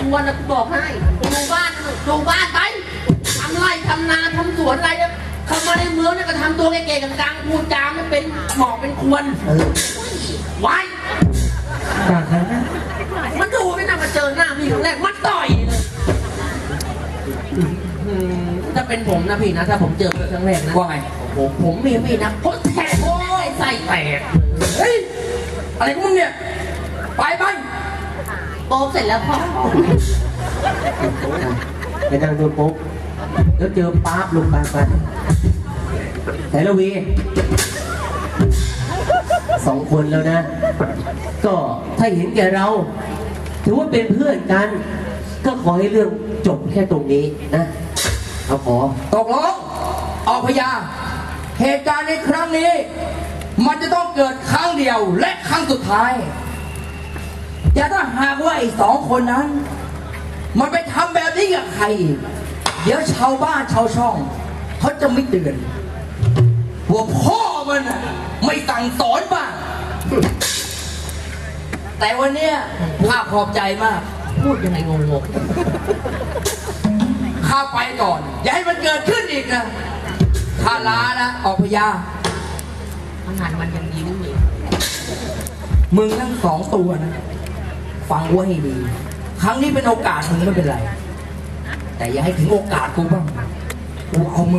ควรนะกูบอกให้ดูบ้านดูบ้านไปทำไร่ทำนาทำสวนอะไรเนี่ยเข้ามาในเมืองเนี่ยก็ทำตัวเก๋ๆกังๆพูดจาไม่เป็นหมอกเป็นควรเออไว้จากนั้นนะมันดูไม่น่ามาเจอหน้าพี่ครั้งแรกมันต่อยเลยอืมถ้าเป็นผมนะพี่นะ ถ้าผมเจอครั้งแรกนะว่าไงโอ้โหผมมีพี่นะผมแทงโอ้ยไส้แตกเฮ้ยอะไรของมึงเนี่ยไปไป โป๊บเสร็จแล้วพ่อไปนั่งดูปุ๊บแล้วเจอป๊าบลงไปไปแต่ละวีสองคนแล้วนะ ก็ถ้าเห็นแก่เรา ถือว่าเป็นเพื่อนกัน ก็ขอให้เรื่องจบแค่ตรงนี้นะเอาขอ ตกลงออกพยา เหตุการณ์ในครั้งนี้ มันจะต้องเกิดครั้งเดียวและครั้งสุดท้าย แต่ถ้าหากว่าไอ้สองคนนั้น มันไปทำแบบนี้กับใครอีกเดี๋ยวชาวบ้านชาวช่อง เขาจะไม่เตือนว่าพ่อมันน่ะไม่สั่งสอนบ้างแต่วันเนี้ยข้าขอบใจมาก พูดยังไงงงข้าไปก่อน อย่าให้มันเกิดขึ้นอีกนะข้าลานะออกพยาๆมันหันมันยังยิ้มอยู่มึงทั้งสองตัวนะ ฟังไว้ให้ดี ครั้งนี้เป็นโอกาสมึงไม่เป็นไร แต่อย่าให้ถึงโอกาสกูบ้างกูเอามึง